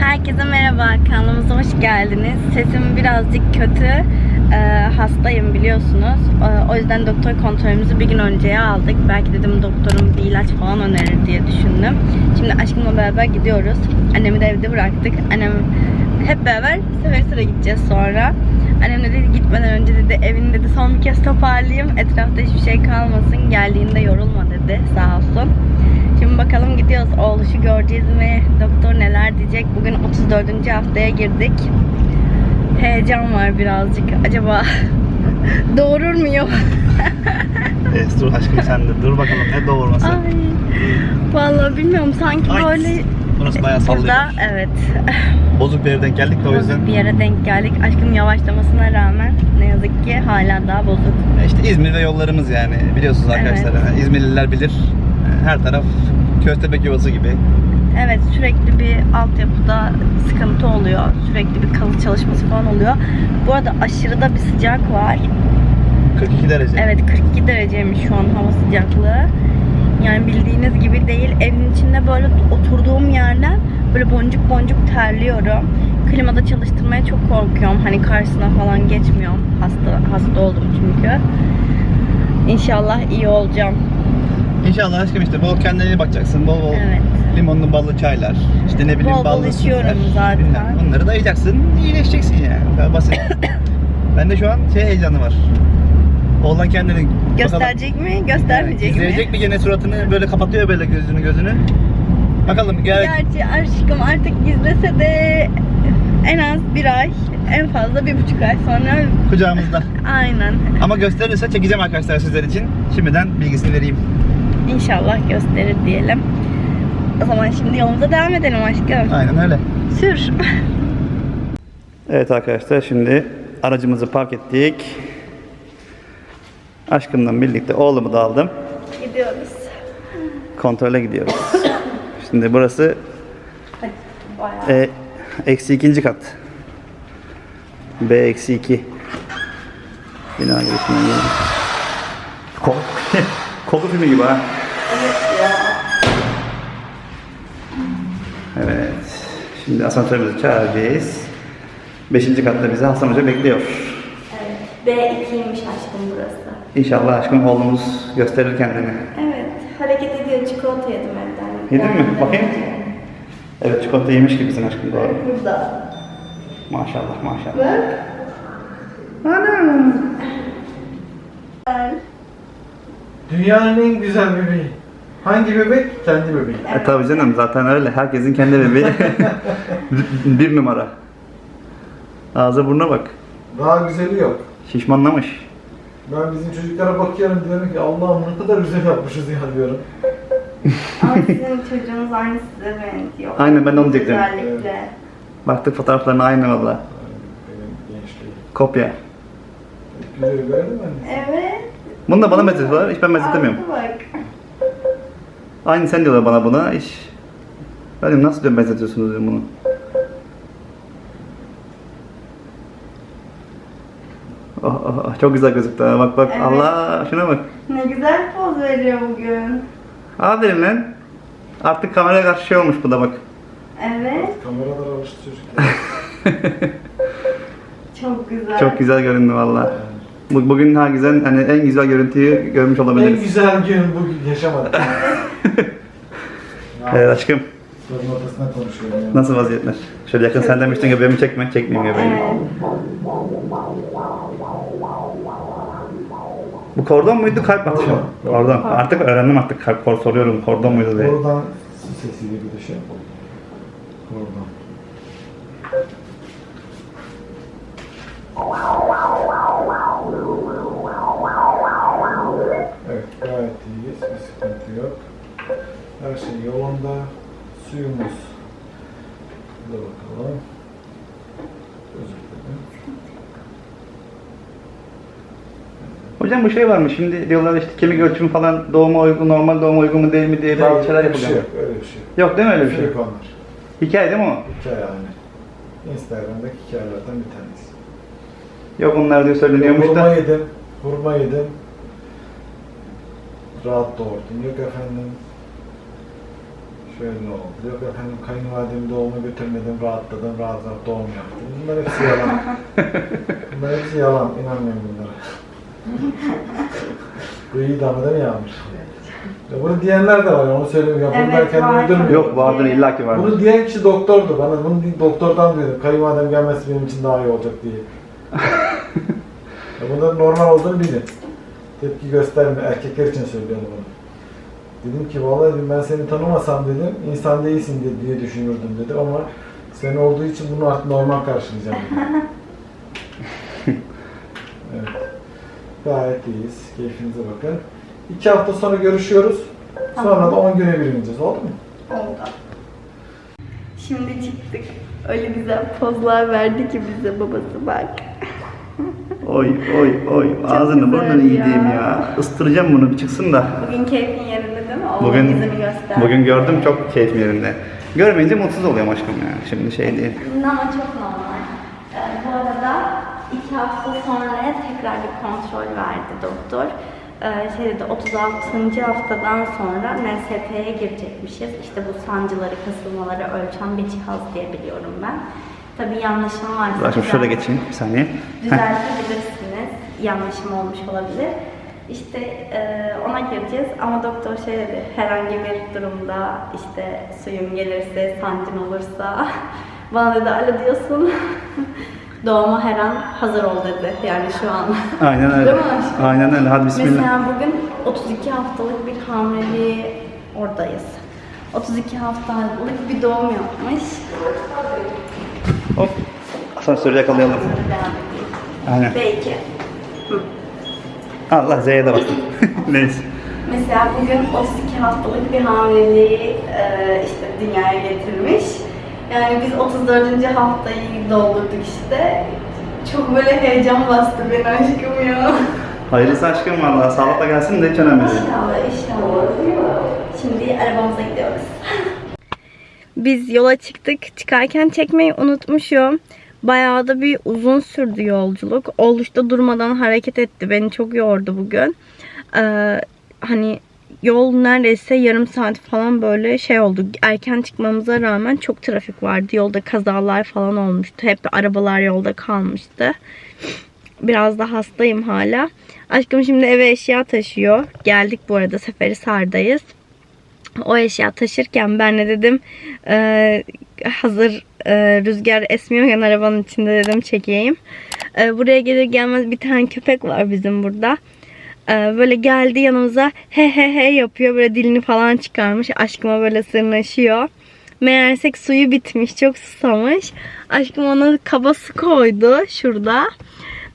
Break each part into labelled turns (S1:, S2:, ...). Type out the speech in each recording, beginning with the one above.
S1: Herkese merhaba, kanalımıza hoş geldiniz. Sesim birazcık kötü. Ee, hastayım biliyorsunuz. Ee, o yüzden doktor kontrolümüzü bir gün önceye aldık. Belki dedim doktorum bir ilaç falan önerir diye düşündüm. Şimdi aşkımla beraber gidiyoruz. Annemi de evde bıraktık. Annem hep beraber sefer sıra gideceğiz sonra. Annem de dedi gitmeden önce dedi evini dedi son bir kez toparlayayım. Etrafta hiçbir şey kalmasın. Geldiğinde yorulma dedi sağ olsun. Şimdi bakalım gidiyoruz. Oğluşu göreceğiz mi? Doktor neler diyecek? Bugün 34. haftaya girdik. Heyecan var birazcık. Acaba doğurur muyum?
S2: Evet, dur aşkım sen de dur bakalım ne doğurması.
S1: Ay. Vallahi bilmiyorum sanki
S2: Ay,
S1: böyle
S2: Burası bayağı sallıyor.
S1: burada evet
S2: Bozuk bir yerden geldik de o yüzden.
S1: bozuk bir yere denk geldik. Aşkım yavaşlamasına rağmen ne yazık ki hala daha bozuk.
S2: İşte İzmir'de yollarımız yani biliyorsunuz arkadaşlar.
S1: Evet.
S2: Yani İzmirliler bilir. Her taraf köstebek yuvası gibi.
S1: Evet sürekli bir altyapıda sıkıntı oluyor. Sürekli bir kalıp çalışması falan oluyor. Bu arada aşırı da bir sıcak var.
S2: 42 derece.
S1: Evet 42 dereceymiş şu an hava sıcaklığı. Yani bildiğiniz gibi değil. Evin içinde böyle oturduğum yerden böyle boncuk boncuk terliyorum. Klimada çalıştırmaya çok korkuyorum. Hani karşısına falan geçmiyorum. Hasta hasta oldum çünkü. İnşallah iyi olacağım.
S2: İnşallah aşkım işte bol kendine bakacaksın. Bol bol
S1: Evet.
S2: limonlu ballı çaylar. İşte ne bileyim
S1: Bol bol
S2: ballı
S1: içiyorum zaten.
S2: bilmem. Onları dayayacaksın. iyileşeceksin yani. Kadar basit. Bende şu an şey heyecanı var. Oğlan kendini
S1: Gösterecek mi? Göstermeyecek mi?
S2: Gizleyecek mi gene suratını böyle kapatıyor böyle gözünü gözünü. Bakalım gel.
S1: Gerçi aşkım artık gizlese de en az bir ay, en fazla bir buçuk ay sonra
S2: kucağımızda.
S1: aynen.
S2: Ama gösterirse çekeceğim arkadaşlar sizler için. Şimdiden bilgisini vereyim.
S1: İnşallah gösterir diyelim. O zaman şimdi yolumuza devam edelim aşkım.
S2: Aynen öyle.
S1: Sür.
S2: Evet arkadaşlar şimdi aracımızı park ettik. Aşkımla birlikte oğlumu da aldım.
S1: Gidiyoruz.
S2: Kontrole gidiyoruz. Şimdi burası e, eksi ikinci kat. B eksi iki. Bina girişinden geldim. Korku, korku filmi gibi ha. Evet. Şimdi asansörümüzü çağıracağız. Beşinci katta bizi Hasan Hoca bekliyor.
S1: Evet. B2'ymiş aşkım burası.
S2: İnşallah aşkım oğlumuz gösterir kendini.
S1: Evet. Hareket ediyor. Çikolata yedim evden.
S2: Yedin mi? Bakayım.
S1: önce.
S2: Evet çikolata yemiş gibisin aşkım doğru.
S1: Burada.
S2: Maşallah maşallah.
S1: Bak.
S2: Anam.
S3: Dünyanın en güzel bebeği. Hangi bebek? Kendi bebeği.
S2: E tabi canım zaten öyle. Herkesin kendi bebeği. bir numara. Ağza burnuna bak.
S3: Daha güzeli yok.
S2: Şişmanlamış.
S3: Ben bizim çocuklara bakıyorum diyorum ki Allah'ım ne kadar güzel yapmışız ya diyorum.
S1: Ama sizin çocuğunuz aynı size benziyor.
S2: Aynen, ben onu diyecektim.
S1: Özellikle.
S2: Baktık fotoğraflarına aynı valla.
S3: Benim gençliğim.
S2: Kopya.
S3: Güzel gördün mü anne?
S1: Evet.
S2: Bunu da bana benzetiyorlar. Hiç ben benzetemiyorum.
S1: Bak.
S2: Aynı sen diyorlar bana buna. Hiç. Ben diyorum nasıl diyorum benzetiyorsunuz diyorum bunu. Oh, oh, oh, çok güzel gözüktü. ha. Bak bak
S1: Evet.
S2: Allah şuna bak.
S1: Ne güzel poz veriyor bugün.
S2: Aferin lan. Artık kameraya karşı şey olmuş bu da bak.
S1: Evet.
S3: Kameralar alıştı çocuklar.
S1: Çok güzel.
S2: Çok güzel göründü valla. Bu, bugün ha güzel hani en güzel görüntüyü görmüş
S3: en
S2: olabiliriz.
S3: güzel gün bugün yaşamadık.
S2: Evet aşkım
S3: Sorun ortasına konuşuyorum ya.
S2: nasıl vaziyetler? Şöyle yakın sen demiştin göbeğimi çekme. Çekmeyeyim göbeğimi.
S1: Evet.
S2: Bu kordon muydu kalp atışı? mı? Kordon. Artık öğrendim artık kalp kor soruyorum kordon muydu diye.
S3: Oradan sesi gibi bir şey. Oradan. Evet gayet iyiyiz. Bir sıkıntı yok. Her şey yolunda. Suyumuz. Burada bakalım. Özür dilerim.
S2: Hocam bu şey var mı? Şimdi diyorlar işte kemik ölçümü falan doğuma uygun, normal doğuma uygun mu değil mi diye bazı şeyler
S3: Öyle bir şey
S2: yapılıyor.
S3: yok. Öyle bir şey yok.
S2: Yok değil mi öyle bir şey?
S3: şey yok onlar.
S2: Hikaye değil mi o?
S3: Hikaye yani. Instagram'daki hikayelerden bir tanesi.
S2: Yok onlar diyor söyleniyormuş
S3: Hurma
S2: da.
S3: yedim, hurma yedim. rahat doğurdun. Yok efendim şöyle oldu. Yok efendim kayınvalidemin doğumuna götürmedim, rahatladım, rahat rahat doğum yaptım. Bunlar hepsi yalan. Bunlar hepsi yalan. İnanmıyorum bunlara. Bu iyi damla değil mi Yağmur? Ya bunu diyenler de var, onu söylemiyorum. Ya bunlar
S1: Evet,
S3: kendini
S1: var.
S3: öldürmüyor.
S2: Yok vardır illaki vardır.
S3: Bunu diyen kişi doktordu. Bana bunu di- doktordan duydum. Kayınvalidem gelmesi benim için daha iyi olacak diye. ya bunların normal olduğunu bilin. Tepki gösterme. Erkekler için söylüyorum bunu. Dedim ki vallahi dedim, ben seni tanımasam dedim insan değilsin diye, diye düşünürdüm dedim ama sen olduğu için bunu artık normal karşılayacağım dedim. Gayet iyiyiz. Keyfinize bakın. İki hafta sonra görüşüyoruz. Sonra da 10 güne bir ineceğiz. Oldu mu?
S1: Oldu. Şimdi çıktık. Öyle güzel pozlar verdi ki bize babası bak.
S2: Oy oy oy ağzını
S1: güzel
S2: burnunu
S1: ya.
S2: yiyeyim ya. Istıracağım bunu bir çıksın da.
S1: Bugün keyfin yerinde değil mi? Oğlum
S2: Bugün
S1: yüzünü göster.
S2: bugün gördüm çok keyfim yerinde. Görmeyince mutsuz oluyorum aşkım ya. Şimdi şey değil.
S1: Ama çok normal. İki hafta sonra tekrar bir kontrol verdi doktor. Ee, şey dedi 36. haftadan sonra NST'ye girecekmişiz. İşte bu sancıları, kasılmaları ölçen bir cihaz diye biliyorum ben. Tabii yanlışım varsa
S2: şimdi şöyle geçeyim bir saniye.
S1: Düzeltebilirsiniz. Yanlışım olmuş olabilir. İşte e, ona gireceğiz ama doktor şey dedi, herhangi bir durumda işte suyun gelirse, sancın olursa bana dedi alo diyorsun. Doğuma her an hazır ol dedi yani şu an.
S2: Aynen öyle.
S1: Değil mi aşkım?
S2: Aynen öyle. Hadi bismillah.
S1: Mesela bugün 32 haftalık bir hamileliği oradayız. 32 haftalık bir doğum yapmış.
S2: Hop. Asansörü yakalayalım. Aynen.
S1: Belki.
S2: Allah Z'ye de bastım. Neyse.
S1: Mesela bugün 32 haftalık bir hamileliği e, işte dünyaya getirmiş. Yani biz 34. haftayı doldurduk işte. Çok böyle heyecan bastı beni aşkım ya.
S2: Hayırlısı aşkım vallahi. Sağlıkla gelsin de hiç önemli değil.
S1: İnşallah inşallah. Şimdi arabamıza gidiyoruz. Biz yola çıktık. Çıkarken çekmeyi unutmuşum. Bayağı da bir uzun sürdü yolculuk. Oluşta durmadan hareket etti. Beni çok yordu bugün. Ee, hani yol neredeyse yarım saat falan böyle şey oldu. Erken çıkmamıza rağmen çok trafik vardı. Yolda kazalar falan olmuştu. Hep arabalar yolda kalmıştı. Biraz da hastayım hala. Aşkım şimdi eve eşya taşıyor. Geldik bu arada Seferihisar'dayız. O eşya taşırken ben de dedim e, hazır e, rüzgar esmiyorken arabanın içinde dedim çekeyim. E, buraya gelir gelmez bir tane köpek var bizim burada. E, böyle geldi yanımıza he he he yapıyor. Böyle dilini falan çıkarmış. Aşkıma böyle sırnaşıyor. Meğersek suyu bitmiş. Çok susamış. Aşkım ona kaba su koydu şurada.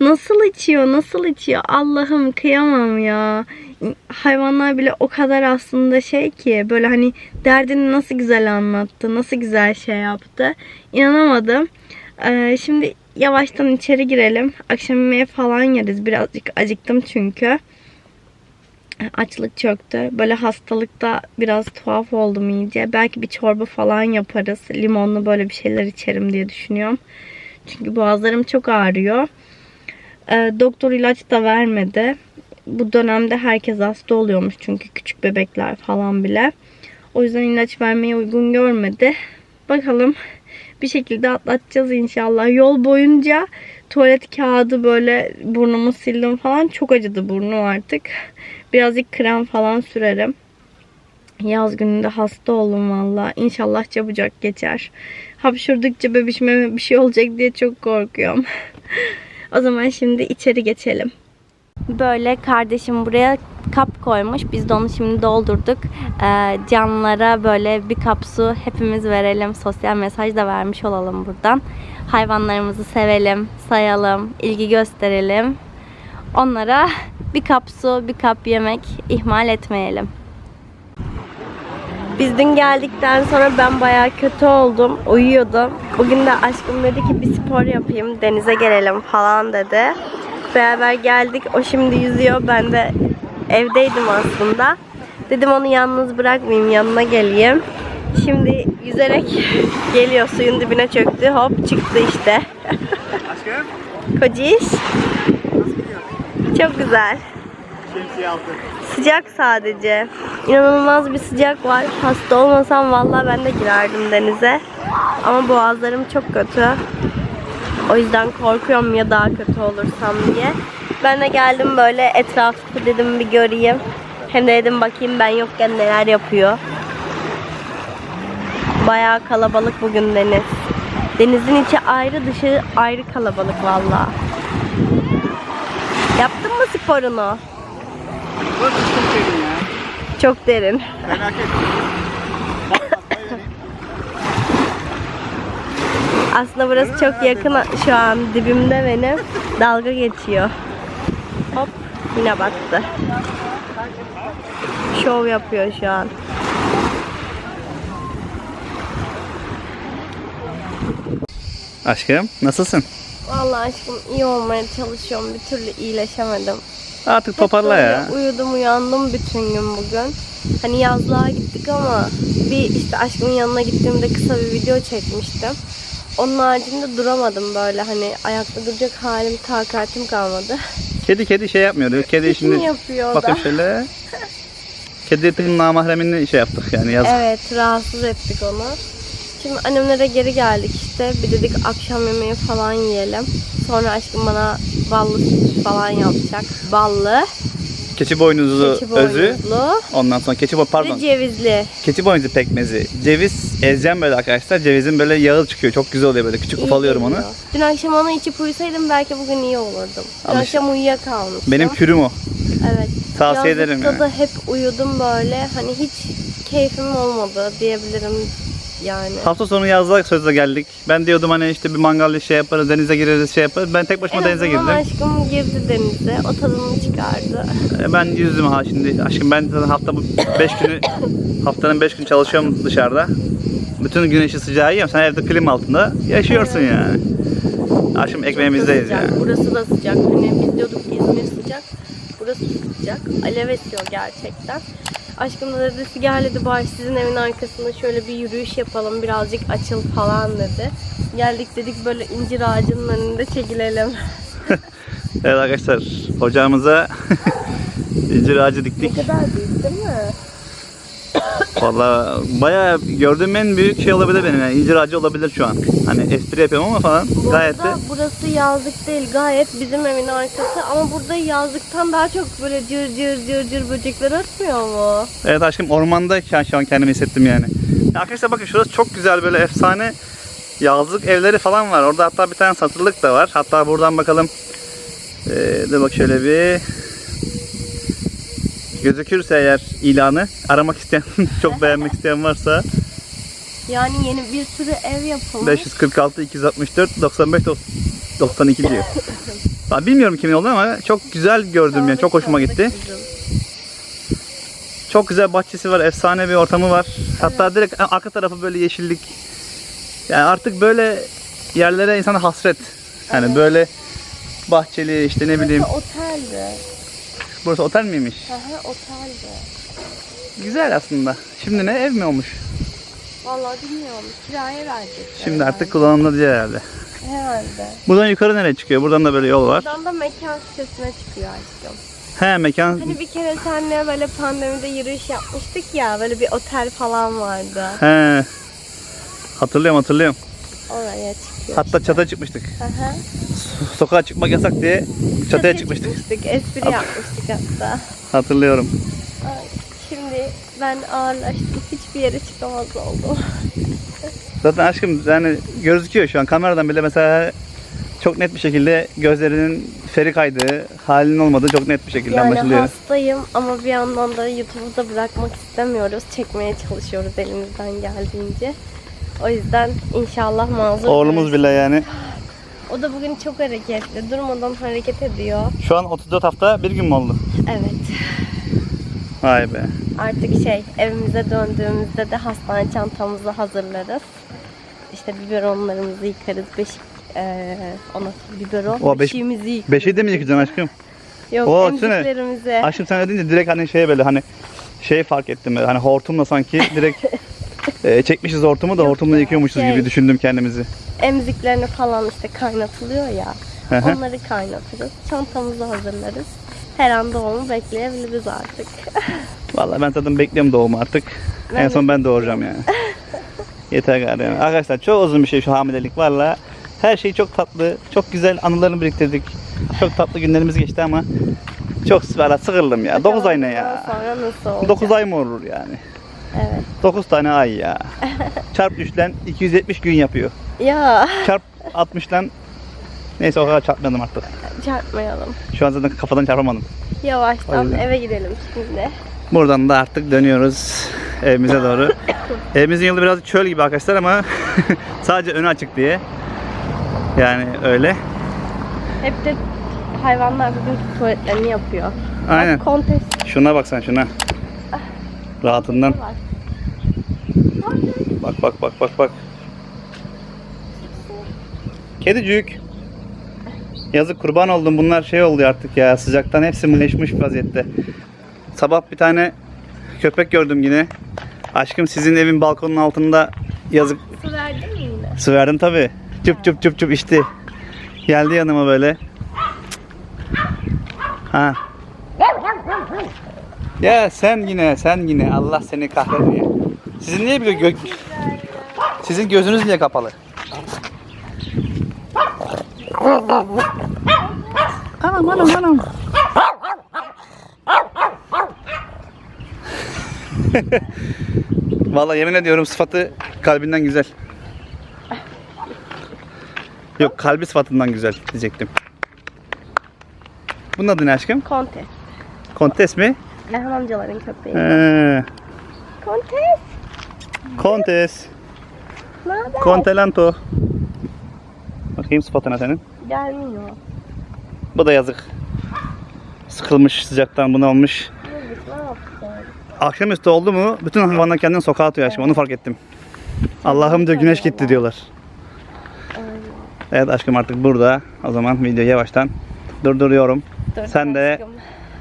S1: Nasıl içiyor, nasıl içiyor? Allah'ım kıyamam ya. Hayvanlar bile o kadar aslında şey ki böyle hani derdini nasıl güzel anlattı, nasıl güzel şey yaptı. İnanamadım. Ee, şimdi yavaştan içeri girelim. Akşam yemeği falan yeriz. Birazcık acıktım çünkü. Açlık çöktü. Böyle hastalıkta biraz tuhaf oldum iyice. Belki bir çorba falan yaparız. Limonlu böyle bir şeyler içerim diye düşünüyorum. Çünkü boğazlarım çok ağrıyor. Ee, doktor ilaç da vermedi. Bu dönemde herkes hasta oluyormuş çünkü küçük bebekler falan bile. O yüzden ilaç vermeye uygun görmedi. Bakalım bir şekilde atlatacağız inşallah. Yol boyunca tuvalet kağıdı böyle burnumu sildim falan. Çok acıdı burnu artık. Birazcık krem falan sürerim. Yaz gününde hasta oldum valla. İnşallah çabucak geçer. Hapşurdukça bebişime bir şey olacak diye çok korkuyorum. o zaman şimdi içeri geçelim. Böyle kardeşim buraya kap koymuş. Biz de onu şimdi doldurduk. Ee, canlılara böyle bir kap su hepimiz verelim. Sosyal mesaj da vermiş olalım buradan. Hayvanlarımızı sevelim, sayalım, ilgi gösterelim. Onlara bir kap su, bir kap yemek ihmal etmeyelim. Biz dün geldikten sonra ben bayağı kötü oldum. Uyuyordum. Bugün de aşkım dedi ki bir spor yapayım. Denize gelelim falan dedi. Beraber geldik. O şimdi yüzüyor. Ben de evdeydim aslında. Dedim onu yalnız bırakmayayım. Yanına geleyim. Şimdi yüzerek geliyor. Suyun dibine çöktü. Hop çıktı işte.
S2: Aşkım.
S1: Kociş. Çok güzel.
S2: Şemsiye altı.
S1: Sıcak sadece. İnanılmaz bir sıcak var. Hasta olmasam vallahi ben de girerdim denize. Ama boğazlarım çok kötü. O yüzden korkuyorum ya daha kötü olursam diye. Ben de geldim böyle etrafı dedim bir göreyim. Hem de dedim bakayım ben yokken neler yapıyor. Bayağı kalabalık bugün deniz. Denizin içi ayrı dışı ayrı kalabalık vallahi. Yaptın mı sporunu?
S2: Burası çok derin ya.
S1: Çok derin.
S2: Felaket.
S1: Aslında burası çok yakın şu an dibimde benim. Dalga geçiyor. Hop yine battı. Şov yapıyor şu an.
S2: Aşkım nasılsın?
S1: Vallahi aşkım iyi olmaya çalışıyorum. Bir türlü iyileşemedim.
S2: Artık
S1: Hep
S2: toparla ya.
S1: Uyudum uyandım bütün gün bugün. Hani yazlığa gittik ama bir işte aşkımın yanına gittiğimde kısa bir video çekmiştim. Onun haricinde duramadım böyle hani ayakta duracak halim takatim kalmadı.
S2: Kedi kedi şey yapmıyor. diyor. Kedi
S1: Şimdi
S2: şimdi
S1: yapıyor o
S2: bakın
S1: da.
S2: şöyle. Kedi tıkın namahremini şey yaptık yani yazık.
S1: Evet rahatsız ettik onu. Şimdi annemlere geri geldik işte. Bir dedik akşam yemeği falan yiyelim. Sonra aşkım bana ballı süt falan yapacak. Ballı,
S2: Keçi boynuzu
S1: keçi
S2: özü.
S1: boynuzlu
S2: Ondan sonra keçi boy pardon.
S1: ve cevizli.
S2: Keçi boynuzu pekmezi. Ceviz ezeceğim böyle arkadaşlar. Cevizin böyle yağı çıkıyor. Çok güzel oluyor böyle. Küçük
S1: İyi
S2: ufalıyorum onu.
S1: Dün akşam onu içip uyusaydım belki bugün iyi olurdum. Dün
S2: Ama
S1: akşam uyuyakalmıştım.
S2: Benim kürüm o.
S1: Evet.
S2: Tavsiye ederim
S1: Yazlıkta
S2: yani.
S1: da hep uyudum böyle. Hani hiç keyfim olmadı diyebilirim yani.
S2: Hafta sonu yazlık sözle geldik. Ben diyordum hani işte bir mangal şey yaparız, denize gireriz, şey yaparız. Ben tek başıma
S1: En
S2: denize girdim.
S1: aşkım girdi denize. O tadını çıkardı.
S2: E, Ben yüzdüm ha şimdi. Aşkım ben zaten hafta bu 5 günü haftanın 5 gün çalışıyorum dışarıda. Bütün güneşi sıcağı yiyorum. Sen evde klima altında yaşıyorsun yani. Aşkım ekmeğimizdeyiz
S1: Çok da
S2: yani.
S1: sıcak. Burası da sıcak. Hani biz diyorduk İzmir sıcak. Burası sıcak. Alev esiyor gerçekten. Aşkım da dedi gel dedi bari sizin evin arkasında şöyle bir yürüyüş yapalım birazcık açıl falan dedi. Geldik dedik böyle incir ağacının önünde çekilelim.
S2: Evet arkadaşlar ocağımıza incir ağacı diktik.
S1: Ne kadar büyük değil mi?
S2: Valla bayağı gördüğüm en büyük şey olabilir benim yani incir ağacı olabilir şu an. Hani espri yapıyorum ama falan
S1: Bu
S2: gayet de
S1: arada burası yazlık değil gayet bizim evin arkası ama burada yazlıktan daha çok böyle cır cır cır cır böcekler ötmüyor mu?
S2: Evet aşkım ormandayken şu an kendimi hissettim yani. Ya arkadaşlar bakın şurası çok güzel böyle efsane yazlık evleri falan var. Orada hatta bir tane satılık da var. Hatta buradan bakalım. Ee, dur bak şöyle bir gözükürse eğer ilanı aramak isteyen çok beğenmek isteyen varsa
S1: Yani yeni bir sürü ev yapılmış.
S2: 546 264 95 92 diyor. Ben bilmiyorum kimin olduğunu ama çok güzel gördüm yani çok hoşuma gitti. Çok güzel bahçesi var, efsane bir ortamı var. Hatta direkt arka tarafı böyle yeşillik. Yani artık böyle yerlere insan hasret. Yani böyle bahçeli işte ne bileyim.
S1: Burası oteldi.
S2: Burası otel miymiş?
S1: Hı hı oteldi.
S2: Güzel aslında. Şimdi ne ev mi olmuş?
S1: Vallahi bilmiyorum. Kiraya verecek.
S2: Şimdi artık kullanımda değil herhalde.
S1: Herhalde.
S2: Buradan yukarı nereye çıkıyor? Buradan da böyle yol var.
S1: Buradan da mekan sitesine çıkıyor aşkım.
S2: He mekan.
S1: Hani bir kere seninle böyle pandemide yürüyüş yapmıştık ya. Böyle bir otel falan vardı.
S2: He. Hatırlıyorum hatırlıyorum.
S1: Oraya çıkıyor.
S2: Hatta çatıya çıkmıştık.
S1: Hı.
S2: Sokağa çıkmak yasak diye çatıya çıkmıştık.
S1: Espri yapmıştık hatta.
S2: Hatırlıyorum.
S1: Şimdi ben ağırlaştım. Hiçbir yere çıkamaz oldum.
S2: Zaten aşkım yani gözüküyor şu an kameradan bile mesela çok net bir şekilde gözlerinin feri kaydığı, halinin olmadığı çok net bir şekilde
S1: Yani
S2: anlaşılıyor.
S1: hastayım ama bir yandan da YouTube'u da bırakmak istemiyoruz. Çekmeye çalışıyoruz elimizden geldiğince. O yüzden inşallah mazur
S2: Oğlumuz bile yani
S1: O da bugün çok hareketli. Durmadan hareket ediyor.
S2: şu an 34 hafta bir gün mü oldu?
S1: Evet.
S2: Vay be.
S1: Artık şey evimize döndüğümüzde de hastane çantamızı hazırlarız. İşte biberonlarımızı yıkarız. Beşik eee ona biberon.
S2: O beş-
S1: beşiğimizi yıkarız.
S2: Beşi de mi yıkacaksın aşkım?
S1: Yok
S2: Oo,
S1: emziklerimizi.
S2: Aşkım sen öyle deyince direkt hani şey böyle hani şey fark ettim böyle hani hortumla sanki direkt e, çekmişiz hortumu da hortumla yıkıyormuşuz
S1: şey.
S2: gibi düşündüm kendimizi.
S1: Emziklerini falan işte kaynatılıyor ya. Onları kaynatırız. Çantamızı hazırlarız. Her an doğumu bekleyebiliriz artık.
S2: Vallahi ben zaten bekliyorum doğumu artık.
S1: Ben
S2: en son ben doğuracağım yani. Yeter gari yani. Arkadaşlar çok uzun bir şey şu hamilelik valla. Her şey çok tatlı, çok güzel anılarını biriktirdik. Çok tatlı günlerimiz geçti ama çok valla sıkıldım ya. 9 ay ne ya?
S1: Sonra nasıl olacak?
S2: 9 ay mı olur yani?
S1: Evet.
S2: 9 tane ay ya. Çarp 3'ten 270 gün yapıyor.
S1: Ya
S2: Çarp 60'tan neyse o kadar çarpmadım artık.
S1: çarpmayalım.
S2: Şu an zaten kafadan çarpamadım.
S1: Yavaştan eve gidelim şimdi.
S2: Buradan da artık dönüyoruz evimize doğru. Evimizin yolu biraz çöl gibi arkadaşlar ama sadece önü açık diye. Yani öyle.
S1: Hep de hayvanlar bugün tuvaletlerini yapıyor.
S2: Aynen.
S1: Bak, kontes
S2: Şuna bak sen şuna. Rahatından. Bak bak bak bak bak. Kedicik. Yazık kurban oldum. Bunlar şey oldu artık ya. Sıcaktan hepsi mıleşmiş vaziyette. Sabah bir tane köpek gördüm yine. Aşkım sizin evin balkonun altında yazık
S1: Su verdin mi yine?
S2: Su verdim tabi. Cüp cüp cüp cüp içti. Geldi yanıma böyle. Ha. Ya sen yine sen yine Allah seni kahretmeye. Sizin niye bir gök Sizin gözünüz niye kapalı? Anam anam anam. Vallahi yemin ediyorum sıfatı kalbinden güzel. Yok kalbi sıfatından güzel diyecektim. Bunun adı ne aşkım?
S1: Kontes.
S2: Kontes mi?
S1: Erhan amcaların köpeği.
S2: Ee,
S1: Kontes.
S2: kontes.
S1: Ne haber?
S2: Kontelanto. Bakayım sıfatına senin.
S1: Gelmiyor.
S2: Bu da yazık. Sıkılmış sıcaktan bunalmış.
S1: Yazık ne yaptın?
S2: Akşamüstü oldu mu bütün hayvanlar kendini sokağa atıyor aşkım onu fark ettim. Allah'ım diyor güneş gitti diyorlar. Evet aşkım artık burada. O zaman videoyu yavaştan durduruyorum.
S1: Dur,
S2: Sen de
S1: aşkım.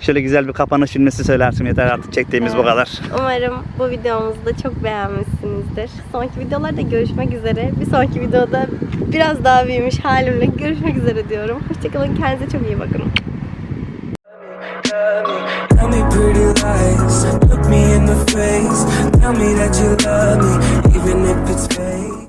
S2: Şöyle güzel bir kapanış cümlesi söylersin yeter artık çektiğimiz bu
S1: Evet.
S2: kadar.
S1: Umarım bu videomuzu da çok beğenmişsinizdir. Sonraki videolarda görüşmek üzere. Bir sonraki videoda biraz daha büyümüş halimle görüşmek üzere diyorum. Hoşçakalın. Kendinize çok iyi bakın.
S4: Tell me pretty lies, look me in the face. Tell me that you love me, even if it's fake.